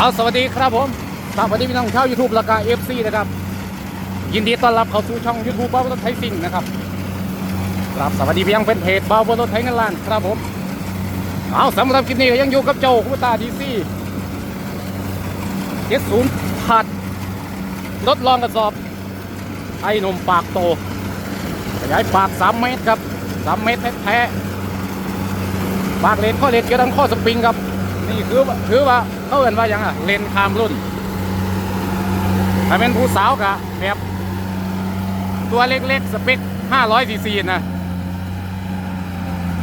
เอาสวัสดีครับผมสวัสดีพี่น้องชาวยูทูบและกาเอฟซีนะครับ ยินดีต้อนรับเข้าสู่ช่องยูทูบบ้าบนรถไทยซิ่งนะครับครับสวัสดีพี่ยังเป็นเพจบ้าบนรถไทยเงินล้านครับผมเอาสำหรับคลิปนี้ยังอยู่กับเจ้าคูตาดีซี่เจ็ดศูนย์ผัดรถลองกระสอบ ไอ้หนมปากโตขยายปาก3เมตรครับ3เมตรแท้ๆปากเลนข้อเลนเกี่ยวดังข้อสปริงครับ นี่คือว่าถือว่า เขาเอ่นว่าหยังอะเลนคามรุ่นถ้าเป็นผู้สาวกะแบบตัวเล็กๆ สเปค500ซีซีนะ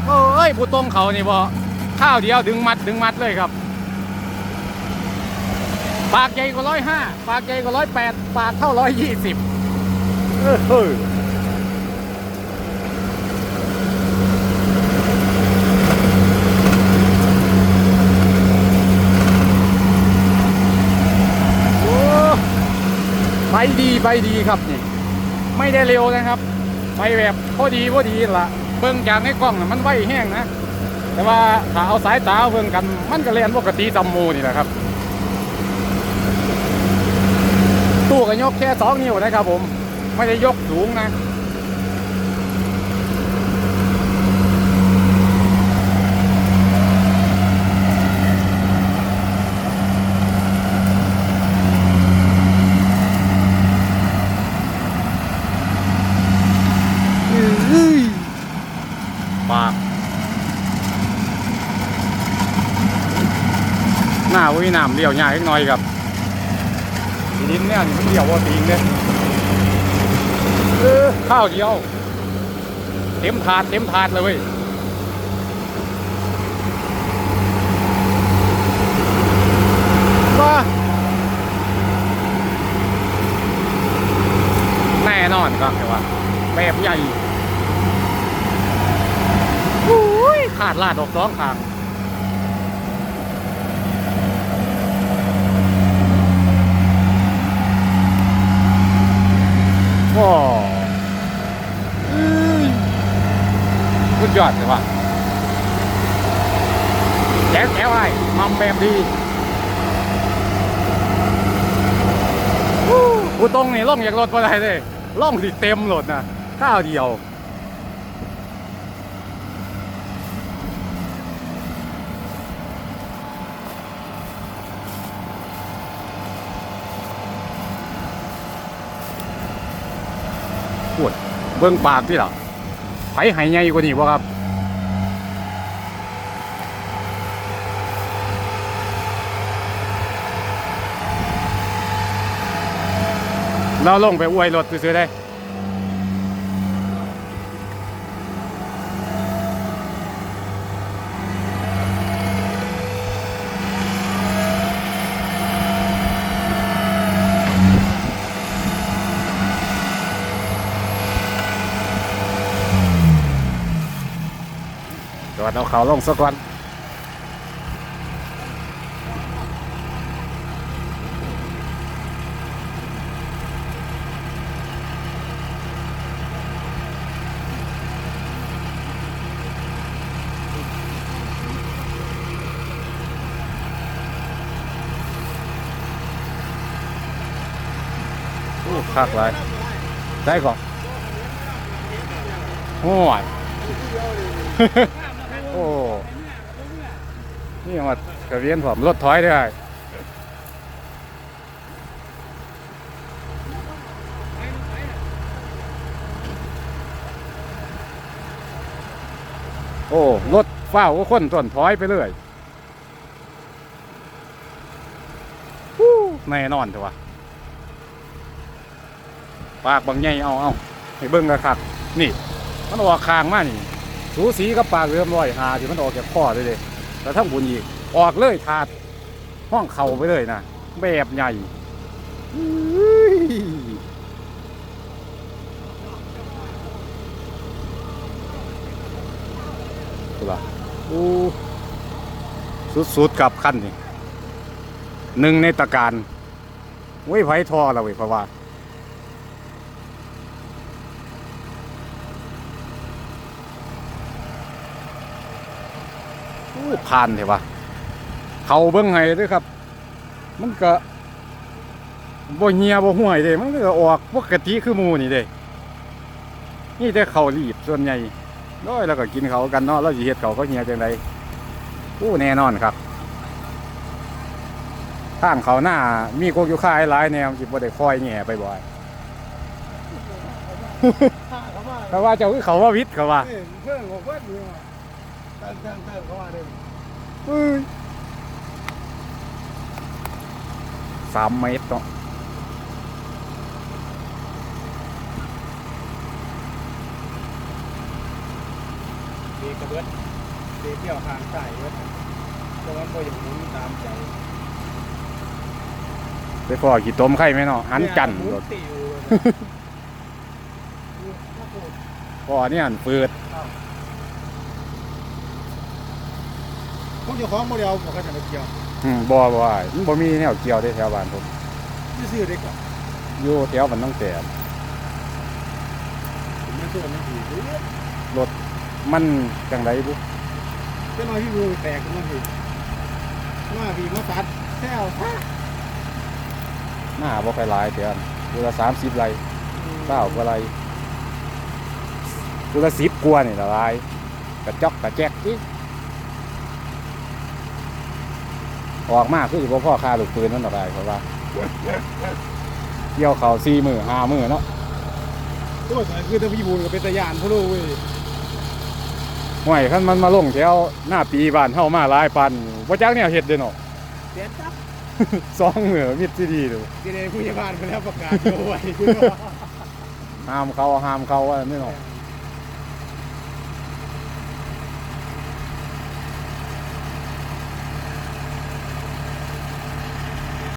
โอ้ย ผู้ตรงเขานี่บอข้าวเดียวดึงมัดดึงมัดเลยครับ ปากใหญ่กว่าร้อยห้าปากใหญ่กว่าร้อยแปดปากเท่าร้อยยี่สิบโอ้ ไปดีไปดีครับนี่ไม่ได้เร็วนะครับไปแบบพอดีพอดีละเบื้องจากในกล้องนะมันไวแห้งนะแต่ว่าถ้าเอาสายตาเบื้องกันมันก็เรียนปกติจำมูนี่แหละครับ ตู้ก็ยกแค่สองนิ้วนะครับผม ไม่ได้ยกสูงนะ ปาก หน้าวิน้ำเลี้ยวง่ายอีกหน่อยครับทีดินเนี่ยมันเดี่ยวว่าตีนเนี่ยข้าวเดียว เต็มถาดเต็มถาดเลยเว้ยว่าแน่นอนครับแต่ว่าแบบใหญ่โอ้ยขาดลาดออกสองทาง โอ้สุดยอดเลยว่ะแจ๋วแจ๋วไอ้มัมแบบดีกูตรงนี่ล่องอยากรถก็ได้เลยล่องสิเต็มรถนะข้าวเดียว ปวดเบื้องปากที่หรอไผหายใหญ่กว่านี้บ่ครับเราลงไปอวยรถซื้อๆได้ จอดเอาเขาลงสักก่อนโอ้คักเลยได้ก่อนโอ้ย อ้นี่มากระเวียนผมรถถอยได้โอ้รถเฝ้าก็คนต้นถอยไปเลยฮู้แน่นอนเถอะวะปากบางใหญ่เอาเอาให้เบิ้งกระคักนี่ มันออกคางมากนี่ สูสีกับปากเรือมร้อยหาที่มันออกจากข้อเลยเลยแต่ทั้งบุญอีกออกเลยถาดห้องเข่าไปเลยนะแบบใหญ่อื้ยดูละอู้สุดๆกับขั้นนี่หนึ่งในตะการไว้ไผทอละเว้ยเพราะว่า ผ่านเถอะวะเขาเบิ้งให้ด้วยครับ มันก็บ่เหียบ่ห่วยเด้มันก็ออกปกติคือหมูนี่เด้นี่แต่เขารีบส่วนใหญ่น้อยแล้วก็กินเขากันเนาะแล้วสิเฮ็ดเขาเขาเหียจังไดอู้แน่นอนครับทางเขาหน้ามีกกอยู่ค่ายหลายแนวสิบ่ได้คอยแง่ไปบ่อยเพราะว่าเจ้าคือเขาว่าวิทย์เขาว่าเพื่อนของเพื่อน อยู่อะตั้งตั้งตั้งเขาว่าเด้อเอ้ยสามเมตรเนาะดีกระเบิดดีเที่ยวทางใต้เบิดแต่ว่าบ่อย่างหมุนตามใจไปพ่อขี่ต้มไข่ไหมเนาะหันจันทร์หมุรถติวเลยนะพ่อเนี่ยหันฟืด พวกเจ้าของโมเดลบอกเขาจะมาเกี่ยวอืมบ่บ่อ้ายมันบ่มีแนวเกี่ยวได้แถวบ้านผมที่ซื้อได้ก่อนอยู่แถวบ้านน้องแต่ผมไม่ซื้อไม่ถือมันจังไดบุเจ้าน้อยพี่บูแตกกันมาพี่มาพี่มาตัดแค่เอาท่าหน้าบ่ค่อยหลายเดือนตัวละ30ไร่เก้ากว่าไร่ตัวละ10กว่านี่ละหลายกระจอกกระแจกอีก ออกมาคือสิบ่พอค่าลูกปืนนั่นดอกได้เพราะว่าเกี่ยวเขา4มื้อ5มื้อเนาะตัวสายคือถ้าพี่บูก็เป็นตะยานพ่อลูกเว้ยห่วยคันมันมาลงแถวหน้าปีบ้านเฮามาหลายปันบ่จักแนวเฮ็ดเด้อเนาะเสียจับสองมื้อมิดสิดีเด้อที่ได้ผู้ใหญ่บ้านไปแล้วประกาศเอาไว้คุณว่าห้ามเขาห้ามเขาว่านี่เนาะเ